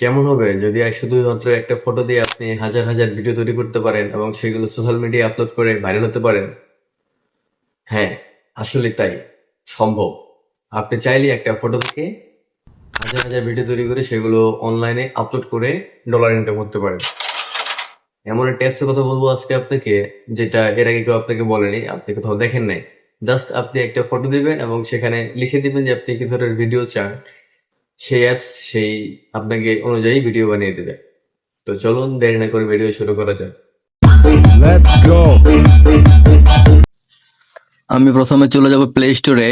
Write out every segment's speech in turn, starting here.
কেমন হবে? যদি শুধুমাত্র একটা ফটো দিয়ে আপনি হাজার হাজার ভিডিও তৈরি করতে পারেন এবং সেগুলো সোশ্যাল মিডিয়ায় আপলোড করে ভাইরাল হতে পারেন। হ্যাঁ আসলে তাই। সম্ভব। আপনি চাইলে একটা ফটো থেকে হাজার হাজার ভিডিও তৈরি করে সেগুলো অনলাইনে আপলোড করে ডলার ইনকাম করতে পারেন। এমন একটা অ্যাপসের কথা বলব আজকে আপনাকে, যেটা এর আগে কেউ আপনাকে বলেনি, আপনি কোথাও দেখেন নাই। জাস্ট আপনি একটা ফটো দিবেন এবং সেখানে লিখে দিবেন যে আপনি কি ধরনের ভিডিও চান। সেই অ্যাপস সেই আপনাকে অনুযায়ী ভিডিও বানিয়ে দেবে। তো চলুন দেরি না করে ভিডিও শুরু করা যাক। আমি প্রথমে চলে যাব প্লে স্টোরে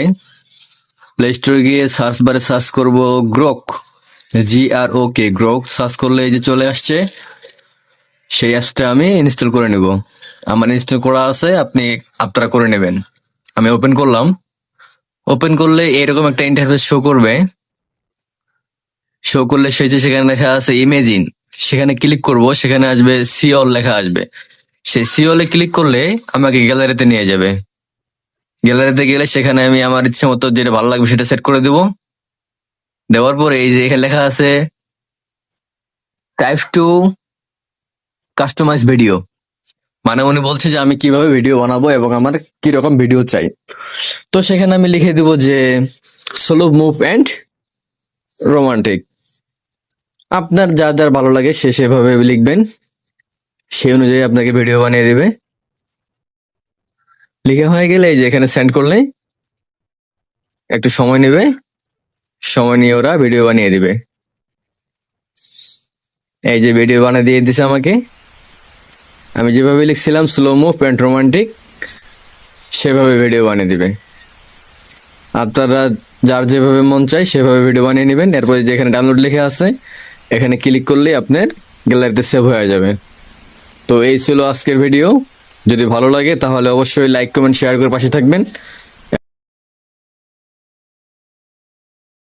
প্লে স্টোরে গিয়ে সার্চ বারে সার্চ করব Grok G R O K Grok search করলে এই যে চলে আসছে। সেই অ্যাপসটা আমি ইনস্টল করে নেব। আমার ইনস্টল করা আছে আপনি আপনারা করে নেবেন। আমি ওপেন করলাম। ওপেন করলে এরকম একটা ইন্টারফেস শো করবে। শো করলে সেই যে সেখানে লেখা আছে ইমেজিন সেখানে ক্লিক করব, সেখানে আসবে সিওল লেখা আসবে। সেই সিওলে ক্লিক করলে আমাকে গ্যালারিতে নিয়ে যাবে। গ্যালারিতে গেলে সেখানে আমি আমার ইচ্ছে মতো যেটা ভালো লাগবে সেটা সেট করে দেব। দেওয়ার পরে এই যে এখানে লেখা আছে টাইপ টু কাস্টমাইজ ভিডিও মানে উনি বলছে যে আমি কীভাবে ভিডিও বানাবো এবং আমার কীরকম ভিডিও চাই। তো সেখানে আমি লিখে দিব যে সোলো মুভ অ্যান্ড রোমান্টিক আপনার যা যার ভালো লাগে সে সেভাবে লিখবেন। সেই অনুযায়ী আপনাকে ভিডিও বানিয়ে দেবে। লিখে হয়ে গেলে এই যে এখানে সেন্ড করলে একটু সময় নেবে। সময় নিয়ে ওরা ভিডিও বানিয়ে দিবে। এই যে ভিডিও বানিয়ে দিয়ে দিছে আমাকে। আমি যেভাবে লিখছিলাম স্লো মুভ প্যান্ট রোমান্টিক সেভাবে ভিডিও বানিয়ে দিবে। আপনারা যার যেভাবে মন চায় সেভাবে ভিডিও বানিয়ে নেবেন। এরপরে যেখানে ডাউনলোড লিখে আছে এখানে ক্লিক করলে আপনার গ্যালারিতে সেভ হয়ে যাবে। তো এই ছিল আজকের ভিডিও যদি ভালো লাগে তাহলে অবশ্যই লাইক কমেন্ট শেয়ার করে পাশে থাকবেন।